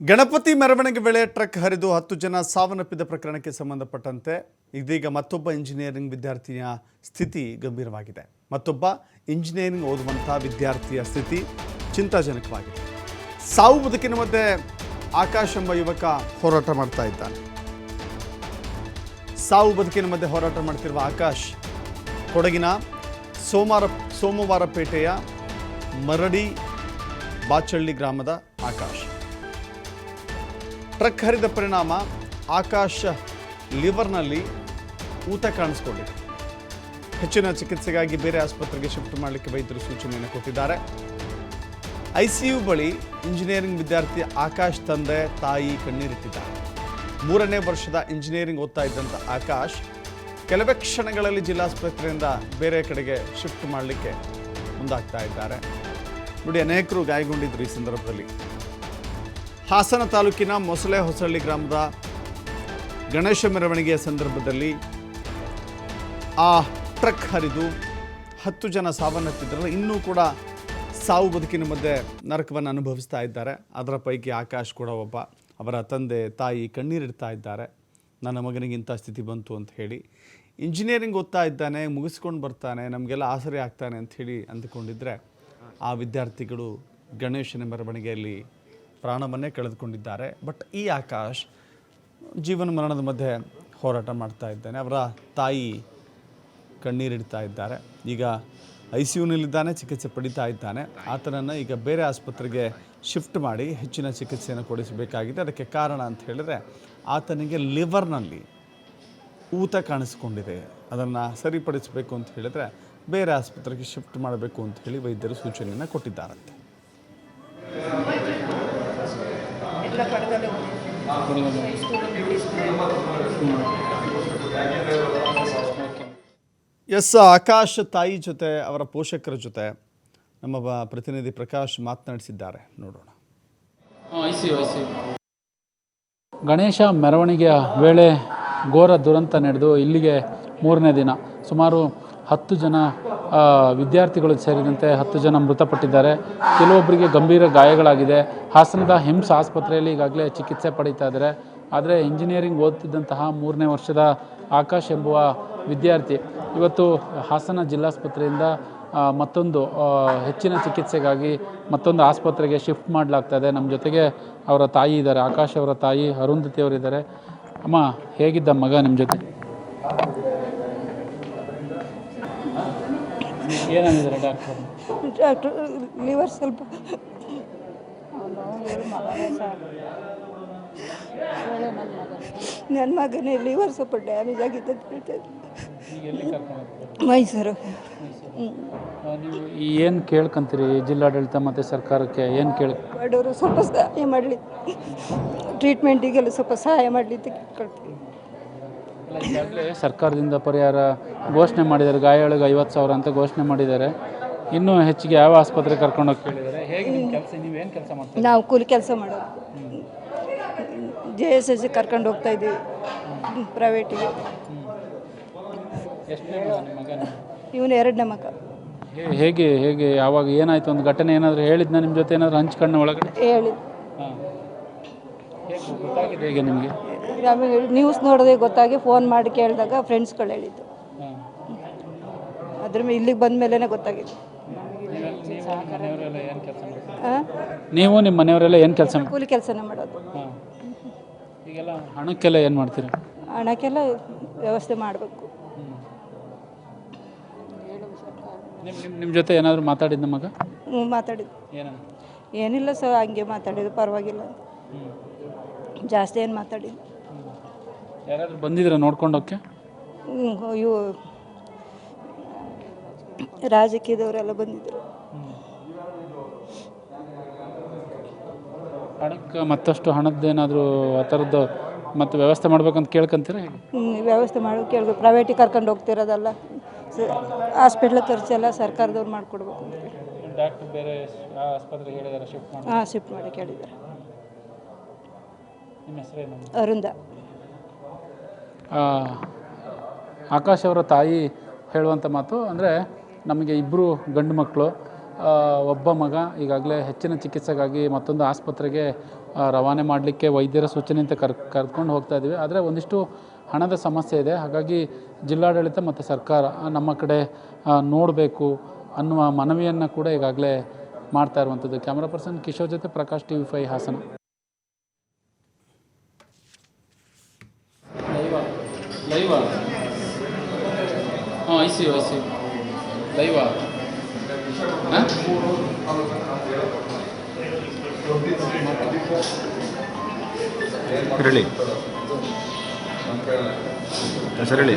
ಗಣಪತಿ ಮೆರವಣಿಗೆ ವೇಳೆ ಟ್ರಕ್ ಹರಿದು ಹತ್ತು ಜನ ಸಾವನ್ನಪ್ಪಿದ ಪ್ರಕರಣಕ್ಕೆ ಸಂಬಂಧಪಟ್ಟಂತೆ ಇದೀಗ ಮತ್ತೊಬ್ಬ ಇಂಜಿನಿಯರಿಂಗ್ ವಿದ್ಯಾರ್ಥಿಯ ಸ್ಥಿತಿ ಗಂಭೀರವಾಗಿದೆ. ಮತ್ತೊಬ್ಬ ಇಂಜಿನಿಯರಿಂಗ್ ಓದುವಂಥ ವಿದ್ಯಾರ್ಥಿಯ ಸ್ಥಿತಿ ಚಿಂತಾಜನಕವಾಗಿದೆ. ಸಾವು ಬದುಕಿನ ಮಧ್ಯೆ ಆಕಾಶ್ ಎಂಬ ಯುವಕ ಹೋರಾಟ ಮಾಡ್ತಾ ಇದ್ದಾನೆ. ಸಾವು ಬದುಕಿನ ಮಧ್ಯೆ ಹೋರಾಟ ಮಾಡ್ತಿರುವ ಆಕಾಶ್ ಕೊಡಗಿನ ಸೋಮವಾರ ಸೋಮವಾರಪೇಟೆಯ ಮರಡಿ ಬಾಚಳ್ಳಿ ಗ್ರಾಮದ ಆಕಾಶ್. ಟ್ರಕ್ ಹರಿದ ಪರಿಣಾಮ ಆಕಾಶ್ ಲಿವರ್ನಲ್ಲಿ ಊತ ಕಾಣಿಸ್ಕೊಂಡಿದೆ. ಹೆಚ್ಚಿನ ಚಿಕಿತ್ಸೆಗಾಗಿ ಬೇರೆ ಆಸ್ಪತ್ರೆಗೆ ಶಿಫ್ಟ್ ಮಾಡಲಿಕ್ಕೆ ವೈದ್ಯರು ಸೂಚನೆಯನ್ನು ಕೊಟ್ಟಿದ್ದಾರೆ. ಐಸಿಯು ಬಳಿ ಇಂಜಿನಿಯರಿಂಗ್ ವಿದ್ಯಾರ್ಥಿ ಆಕಾಶ್ ತಂದೆ, ತಾಯಿ ಕಣ್ಣೀರಿಟ್ಟಿದ್ದಾರೆ. ಮೂರನೇ ವರ್ಷದ ಇಂಜಿನಿಯರಿಂಗ್ ಓದ್ತಾ ಇದ್ದಂಥ ಆಕಾಶ್ ಕೆಲವೇ ಕ್ಷಣಗಳಲ್ಲಿ ಜಿಲ್ಲಾಸ್ಪತ್ರೆಯಿಂದ ಬೇರೆ ಕಡೆಗೆ ಶಿಫ್ಟ್ ಮಾಡಲಿಕ್ಕೆ ಮುಂದಾಗ್ತಾ ಇದ್ದಾರೆ. ನೋಡಿ, ಅನೇಕರು ಗಾಯಗೊಂಡಿದ್ರು ಈ ಸಂದರ್ಭದಲ್ಲಿ. ಹಾಸನ ತಾಲೂಕಿನ ಮೊಸಳೆ ಹೊಸಳ್ಳಿ ಗ್ರಾಮದ ಗಣೇಶ ಮೆರವಣಿಗೆಯ ಸಂದರ್ಭದಲ್ಲಿ ಆ ಟ್ರಕ್ ಹರಿದು ಹತ್ತು ಜನ ಸಾವನ್ನಪ್ಪಿದ್ರಲ್ಲ ಇನ್ನೂ ಕೂಡ ಸಾವು ಬದುಕಿನ ಮಧ್ಯೆ ನರಕವನ್ನು ಅನುಭವಿಸ್ತಾ ಇದ್ದಾರೆ. ಅದರ ಪೈಕಿ ಆಕಾಶ್ ಕೂಡ ಒಬ್ಬ. ಅವರ ತಂದೆ, ತಾಯಿ ಕಣ್ಣೀರಿಡ್ತಾ ಇದ್ದಾರೆ. ನನ್ನ ಮಗನಿಗೆ ಇಂಥ ಸ್ಥಿತಿ ಬಂತು ಅಂತ ಹೇಳಿ. ಇಂಜಿನಿಯರಿಂಗ್ ಓದ್ತಾ ಇದ್ದಾನೆ, ಮುಗಿಸ್ಕೊಂಡು ಬರ್ತಾನೆ, ನಮಗೆಲ್ಲ ಆಸರೆ ಆಗ್ತಾನೆ ಅಂತ ಹೇಳಿ ಅಂದುಕೊಂಡಿದ್ದರೆ ಆ ವಿದ್ಯಾರ್ಥಿಗಳು ಗಣೇಶನ ಮೆರವಣಿಗೆಯಲ್ಲಿ ಪ್ರಾಣವನ್ನೇ ಕಳೆದುಕೊಂಡಿದ್ದಾರೆ. ಬಟ್ ಈ ಆಕಾಶ್ ಜೀವನ ಮರಣದ ಮಧ್ಯೆ ಹೋರಾಟ ಮಾಡ್ತಾ ಇದ್ದಾನೆ. ಅವರ ತಾಯಿ ಕಣ್ಣೀರಿಡ್ತಾ ಇದ್ದಾರೆ. ಈಗ ಐ ಸಿ ಯುನಲ್ಲಿದ್ದಾನೆ ಚಿಕಿತ್ಸೆ ಪಡಿತಾ ಇದ್ದಾನೆ. ಆತನನ್ನು ಈಗ ಬೇರೆ ಆಸ್ಪತ್ರೆಗೆ ಶಿಫ್ಟ್ ಮಾಡಿ ಹೆಚ್ಚಿನ ಚಿಕಿತ್ಸೆಯನ್ನು ಕೊಡಿಸಬೇಕಾಗಿದೆ. ಅದಕ್ಕೆ ಕಾರಣ ಅಂತ ಹೇಳಿದ್ರೆ ಆತನಿಗೆ ಲಿವರ್ನಲ್ಲಿ ಊತ ಕಾಣಿಸ್ಕೊಂಡಿದೆ. ಅದನ್ನು ಸರಿಪಡಿಸಬೇಕು ಅಂತ ಹೇಳಿದರೆ ಬೇರೆ ಆಸ್ಪತ್ರೆಗೆ ಶಿಫ್ಟ್ ಮಾಡಬೇಕು ಅಂತ ಹೇಳಿ ವೈದ್ಯರು ಸೂಚನೆಯನ್ನು ಕೊಟ್ಟಿದ್ದಾರಂತೆ. ಎಲ್ಲ ಎಸ್ ಆಕಾಶ್ ತಾಯಿ ಜೊತೆ ಅವರ ಪೋಷಕರ ಜೊತೆ ನಮ್ಮ ಬ- ಪ್ರತಿನಿಧಿ ಪ್ರಕಾಶ್ ಮಾತನಾಡಿಸಿದ್ದಾರೆ. ನೋಡೋಣ. ಗಣೇಶ ಮೆರವಣಿಗೆಯ ವೇಳೆ ಘೋರ ದುರಂತ ನಡೆದು ಇಲ್ಲಿಗೆ ಮೂರನೇ ದಿನ. ಸುಮಾರು ಹತ್ತು ಜನ ವಿದ್ಯಾರ್ಥಿಗಳು ಸೇರಿದಂತೆ ಹತ್ತು ಜನ ಮೃತಪಟ್ಟಿದ್ದಾರೆ. ಕೆಲವೊಬ್ಬರಿಗೆ ಗಂಭೀರ ಗಾಯಗಳಾಗಿದೆ. ಹಾಸನದ ಹಿಮ್ಸ್ ಆಸ್ಪತ್ರೆಯಲ್ಲಿ ಈಗಾಗಲೇ ಚಿಕಿತ್ಸೆ ಪಡೀತಾ ಇದ್ದಾರೆ. ಆದರೆ ಇಂಜಿನಿಯರಿಂಗ್ ಓದ್ತಿದ್ದಂತಹ ಮೂರನೇ ವರ್ಷದ ಆಕಾಶ್ ಎಂಬುವ ವಿದ್ಯಾರ್ಥಿ ಇವತ್ತು ಹಾಸನ ಜಿಲ್ಲಾಸ್ಪತ್ರೆಯಿಂದ ಮತ್ತೊಂದು ಹೆಚ್ಚಿನ ಚಿಕಿತ್ಸೆಗಾಗಿ ಮತ್ತೊಂದು ಆಸ್ಪತ್ರೆಗೆ ಶಿಫ್ಟ್ ಮಾಡಲಾಗ್ತಾ ಇದೆ. ನಮ್ಮ ಜೊತೆಗೆ ಅವರ ತಾಯಿ ಇದ್ದಾರೆ. ಆಕಾಶ್ ಅವರ ತಾಯಿ ಅರುಂಧತಿ ಅವರಿದ್ದಾರೆ ಅಮ್ಮ, ಹೇಗಿದ್ದ ಮಗ ನಿಮ್ಮ ಜೊತೆ? ಏನಂದಿದ್ದಾರೆ ಡಾಕ್ಟರ್? ಡಾಕ್ಟ್ರು ಲಿವರ್ ಸ್ವಲ್ಪ. ನನ್ನ ಮಗನೇ ಲಿವರ್ ಸ್ವಲ್ಪ ಡ್ಯಾಮೇಜ್ ಆಗಿದೆ ಅಂತ ಹೇಳ್ತಾ ಇದ್ರು. ಈಗ ಎಲ್ಲಿ ಕರ್ಕೊಂಡು ಮೈಸೂರು. ಹ್ಞೂ ನೀವು ಏನು ಕೇಳ್ಕೊಂತೀರಿ? ಜಿಲ್ಲಾಡಳಿತ ಮತ್ತು ಸರ್ಕಾರಕ್ಕೆ ಏನು ಕೇಳ ಬಡವರು ಸ್ವಲ್ಪ ಸಹಾಯ ಮಾಡಲಿ. ಟ್ರೀಟ್ಮೆಂಟಿಗೆಲ್ಲ ಸ್ವಲ್ಪ ಸಹಾಯ ಮಾಡಲಿ ಅಂತ ಕೇಳ್ಕೊಳ್ತೀನಿ. ಈಗಾಗಲೇ ಸರ್ಕಾರದಿಂದ ಪರಿಹಾರ ಘೋಷಣೆ ಮಾಡಿದ್ದಾರೆ. ಗಾಯಾಳಿಗೆ ಐವತ್ತು ಸಾವಿರ ಅಂತ ಘೋಷಣೆ ಮಾಡಿದ್ದಾರೆ. ಇನ್ನೂ ಹೆಚ್ಚಿಗೆ ಯಾವ ಆಸ್ಪತ್ರೆ ಕರ್ಕೊಂಡು ಹೋಗಿ ಕೇಳಿದ್ದಾರೆ? ಹೇಗೆ ನಿಮ್ಮ ಕೆಲಸ ನೀವೇನು ಕೆಲಸ ಮಾಡ್ತೀವಿ ನಾವು ಕೂಲಿ ಕೆಲಸ ಮಾಡೋದು. ಜೆ ಎಸ್ ಎಸ್ ಕರ್ಕೊಂಡು ಹೋಗ್ತಾ ಇದ್ದೀವಿ. ಪ್ರೈವೇಟಿಗೆ ಎಷ್ಟನೇ ನಿಮ್ಮ ಮಗ ಇವನು ಎರಡನೇ ಮಗ. ಹೇ- ಹೇಗೆ ಹೇಗೆ ಯಾವಾಗ ಏನಾಯ್ತು? ಒಂದು ಘಟನೆ ಏನಾದರೂ ಹೇಳಿದ್ನ? ನಿಮ್ಮ ಜೊತೆ ಏನಾದರೂ ಹಂಚ್ಕಣ್ಣ ಒಳಗಡೆ? ಹೇಳಿ ಹಾಂ. ಹೇಗೆ ಗೊತ್ತಾಗಿದೆ ಹೇಗೆ ನಿಮಗೆ? ಆಮೇಲೆ ನ್ಯೂಸ್ ನೋಡೋದೇ ಗೊತ್ತಾಗಿ ಫೋನ್ ಮಾಡಿ ಕೇಳಿದಾಗ ಫ್ರೆಂಡ್ಸ್ಗಳು ಹೇಳಿದ್ದು. ಅದ್ರ ಮೇಲೆ ಇಲ್ಲಿಗೆ ಬಂದ ಮೇಲೇ ಗೊತ್ತಾಗಿದೆ ನೀವು ನಿಮ್ಮ ಮನೆಯವರೆಲ್ಲ ಏನು ಕೆಲಸ ಕೂಲಿ ಕೆಲಸನೇ ಮಾಡೋದು. ಈಗೆಲ್ಲ ಹಣಕ್ಕೆಲ್ಲ ಏನು ಮಾಡ್ತೀರಾ? ಹಣಕ್ಕೆಲ್ಲ ವ್ಯವಸ್ಥೆ ಮಾಡಬೇಕು. ನಿಮ್ಮ ಜೊತೆ ಏನಾದರೂ ಮಾತಾಡಿದ್ದ ಮಗ? ಹ್ಞೂ ಮಾತಾಡಿದ್ದು. ಏನಿಲ್ಲ ಸರ್ ಹಂಗೆ ಮಾತಾಡಿದ್ದು ಪರವಾಗಿಲ್ಲ. ಜಾಸ್ತಿ ಏನು ಮಾತಾಡಿಲ್ಲ. ಯಾರಾದರೂ ಬಂದಿದ್ದೀರಾ ನೋಡ್ಕೊಂಡೋಕೆ ಇವು ರಾಜಕೀಯದವರೆಲ್ಲ ಬಂದಿದ್ರು. ಹಣಕ್ಕೆ ಮತ್ತಷ್ಟು ಹಣದ್ದೇನಾದರೂ ಆ ಥರದ್ದು ಮತ್ತು ವ್ಯವಸ್ಥೆ ಮಾಡ್ಬೇಕಂತ ಕೇಳ್ಕೊಂತೀರಾ ಹೇಗೆ? ವ್ಯವಸ್ಥೆ ಮಾಡಿ ಕೇಳಬೇಕು. ಪ್ರೈವೇಟಿಗೆ ಕರ್ಕೊಂಡು ಹೋಗ್ತಿರೋದಲ್ಲ. ಹಾಸ್ಪಿಟ್ಲ್ ಖರ್ಚೆಲ್ಲ ಸರ್ಕಾರದವ್ರು ಮಾಡಿಕೊಡ್ಬೇಕು ಅಂತ ಡಾಕ್ಟರ್ ಬೇರೆ ಆಸ್ಪತ್ರೆಗೆ ಹೇಳಿದಾರೆ ಶಿಫ್ಟ್ ಮಾಡಿ. ಹಾಂ ಶಿಫ್ಟ್ ಮಾಡಿ ಕೇಳಿದ್ದಾರೆ. ನಿಮ್ಮ ಹೆಸರೇನು? ಅರುಂದ ಆಕಾಶ್ ಅವರ ತಾಯಿ ಹೇಳುವಂಥ ಮಾತು ಅಂದರೆ ನಮಗೆ ಇಬ್ಬರು ಗಂಡು ಮಕ್ಕಳು ಒಬ್ಬ ಮಗ, ಈಗಾಗಲೇ ಹೆಚ್ಚಿನ ಚಿಕಿತ್ಸೆಗಾಗಿ ಮತ್ತೊಂದು ಆಸ್ಪತ್ರೆಗೆ ರವಾನೆ ಮಾಡಲಿಕ್ಕೆ ವೈದ್ಯರ ಸೂಚನೆಯಂತೆ ಕರ್, ಕರ್ಕೊಂಡು ಹೋಗ್ತಾ ಇದ್ದೀವಿ ಆದರೆ ಒಂದಿಷ್ಟು ಹಣದ ಸಮಸ್ಯೆ ಇದೆ. ಹಾಗಾಗಿ ಜಿಲ್ಲಾಡಳಿತ ಮತ್ತು ಸರ್ಕಾರ ನಮ್ಮ ಕಡೆ ನೋಡಬೇಕು ಅನ್ನುವ ಮನವಿಯನ್ನು ಕೂಡ ಈಗಾಗಲೇ ಮಾಡ್ತಾ ಇರುವಂಥದ್ದು ಕ್ಯಾಮ್ರಾ ಪರ್ಸನ್ ಕಿಶೋರ್ ಜೊತೆ Prakash T V five Hassan ಲೈವಾ ಲೈವಾ ಹಾಂ I C I C live ಹಾಂ? ಹೇಳಿ. ಸರ್ ಹೇಳಿ.